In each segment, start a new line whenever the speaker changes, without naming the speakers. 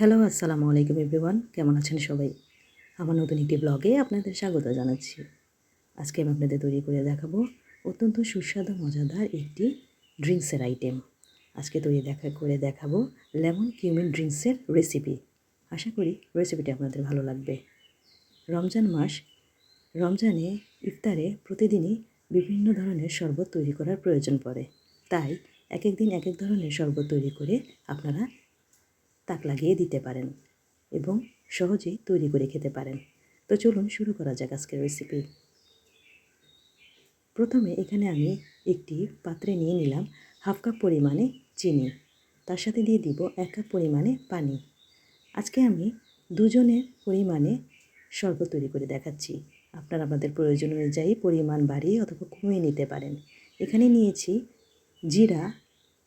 Hello, আসসালামু আলাইকুম everyone. কেমন আছেন সবাই? আমার নতুন একটি ব্লগে আপনাদের স্বাগত জানাচ্ছি। আজকে আমি আপনাদের তৈরি করে দেখাবো অত্যন্ত সুস্বাদু, মজাদার একটি ড্রিঙ্কসের আইটেম আজকে তৈরি দেখা, করে দেখাবো লেমন কিউমিন ড্রিঙ্কসের রেসিপি আশা করি রেসিপিটি আপনাদের ভালো লাগবে। রমজান মাস, রমজানে ইফতারে প্রতিদিনই বিভিন্ন ধরনের শরবত তৈরি করার প্রয়োজন পড়ে। তাই এক এক দিন এক এক ধরনের শরবত তৈরি করে আপনারা তাক লাগিয়ে দিতে পারেন এবং সহজেই তৈরি করে খেতে পারেন। তো চলুন শুরু করা যাক আজকের রেসিপি প্রথমে এখানে আমি একটি পাত্রে নিয়ে নিলাম হাফ কাপ পরিমাণে চিনি। তার সাথে দিয়ে দিব এক কাপ পরিমাণে পানি। আজকে আমি দুজনের পরিমাণে শরবত তৈরি করে দেখাচ্ছি। আপনারা আপনাদের প্রয়োজন অনুযায়ী পরিমাণ বাড়িয়ে অথবা কমিয়ে নিতে পারেন। এখানে নিয়েছি জিরা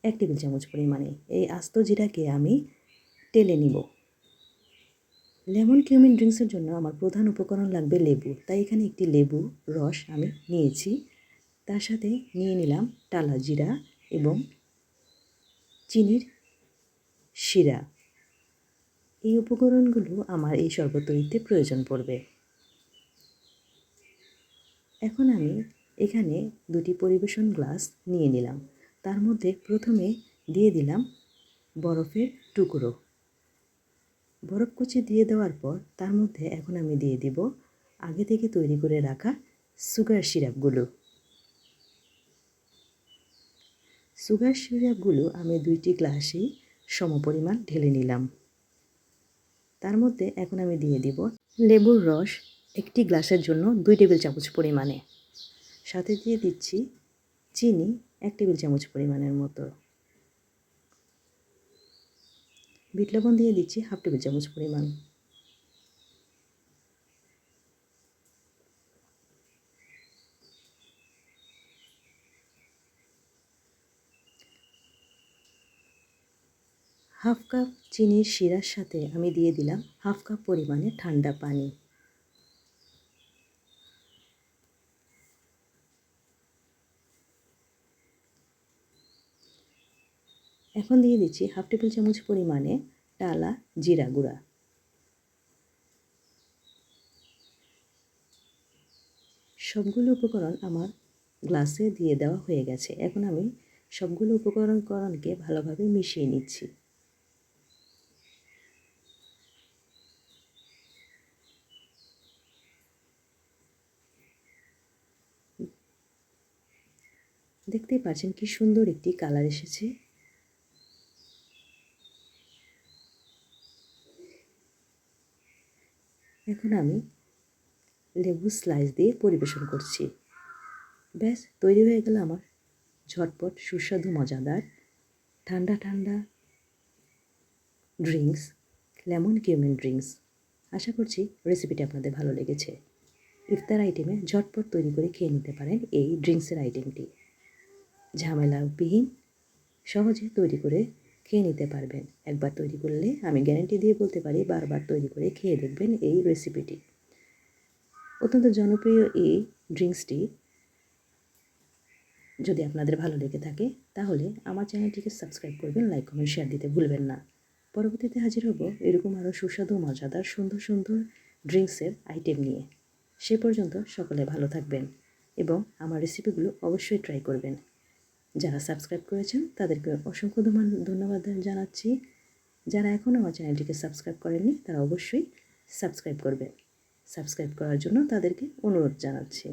এক টেবিল চামচ পরিমাণে। এই আস্ত জিরাকে আমি টেলে নিব। লেমন কিউমিন ড্রিঙ্কসের জন্য আমার প্রধান উপকরণ লাগবে লেবু। তাই এখানে একটি লেবু রস আমি নিয়েছি। তার সাথে নিয়ে নিলাম টালা জিরা এবং চিনির শিরা। এই উপকরণগুলো আমার এই শরবত তৈরিতে প্রয়োজন পড়বে। এখন আমি এখানে দুটি পরিবেশন গ্লাস নিয়ে নিলাম। তার মধ্যে প্রথমে দিয়ে দিলাম বরফের টুকরো। বরফ কুচি দিয়ে দেওয়ার পর তার মধ্যে এখন আমি দিয়ে দিব আগে থেকে তৈরি করে রাখা সুগার সিরাপগুলো। সুগার সিরাপগুলো আমি দুইটি গ্লাসেই সমপরিমাণ ঢেলে নিলাম। তার মধ্যে এখন আমি দিয়ে দিব লেবুর রস একটি গ্লাসের জন্য দুই টেবিল চামচ পরিমাণে। সাথে দিয়ে দিচ্ছি চিনি এক টেবিল চামচ পরিমাণের মতো। বিট লবণ দিয়ে দিচ্ছি হাফ টেবিল চামচ পরিমাণ। হাফ কাপ চিনির শিরার সাথে আমি দিয়ে দিলাম হাফ কাপ পরিমাণে ঠান্ডা পানি। এখন দিয়ে দিচ্ছি হাফ টেবিল চামচ পরিমাণে টালা জিরা গুঁড়া। সবগুলো উপকরণ আমার গ্লাসে দিয়ে দেওয়া হয়ে গেছে। এখন আমি সবগুলো উপকরণকরণকে ভালোভাবে মিশিয়ে নিচ্ছি। দেখতেই পাচ্ছেন কি সুন্দর একটি কালার এসেছে। এখন আমি লেবু স্লাইস দিয়ে পরিবেশন করছি। ব্যাস, তৈরি হয়ে গেল আমার ঝটপট সুস্বাদু, মজাদার, ঠান্ডা ঠান্ডা ড্রিঙ্কস লেমন কিউমিন ড্রিঙ্কস আশা করছি রেসিপিটি আপনাদের ভালো লেগেছে। ইফতার আইটেমে ঝটপট তৈরি করে খেয়ে নিতে পারেন এই ড্রিঙ্কসের আইটেমটি ঝামেলাবিহীন, সহজে তৈরি করে খেয়ে নিতে পারবেন। একবার তৈরি করলে আমি গ্যারান্টি দিয়ে বলতে পারি, বারবার তৈরি করে খেয়ে দেখবেন এই রেসিপিটি অত্যন্ত জনপ্রিয় এই ড্রিঙ্কসটি যদি আপনাদের ভালো লেগে থাকে, তাহলে আমার চ্যানেলটিকে সাবস্ক্রাইব করবেন লাইক কমেন্ট শেয়ার দিতে ভুলবেন না। পরবর্তীতে হাজির হব এরকম আরও সুস্বাদু মজাদার, সুন্দর সুন্দর ড্রিঙ্কসের আইটেম নিয়ে। সে পর্যন্ত সকলে ভালো থাকবেন এবং আমার রেসিপিগুলো অবশ্যই ট্রাই করবেন। যারা সাবস্ক্রাইব করেছেন, তাদেরকে অসংখ্য ধন্যবাদ জানাচ্ছি। যারা এখনও আমার চ্যানেলটিকে সাবস্ক্রাইব করেননি, তারা অবশ্যই সাবস্ক্রাইব করবেন। সাবস্ক্রাইব করার জন্য তাদেরকে অনুরোধ জানাচ্ছি।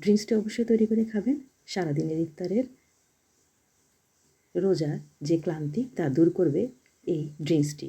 ড্রিঙ্কসটি অবশ্যই তৈরি করে খাবেন। সারাদিনের ইফতারের রোজার যে ক্লান্তি, তা দূর করবে এই ড্রিঙ্কসটি।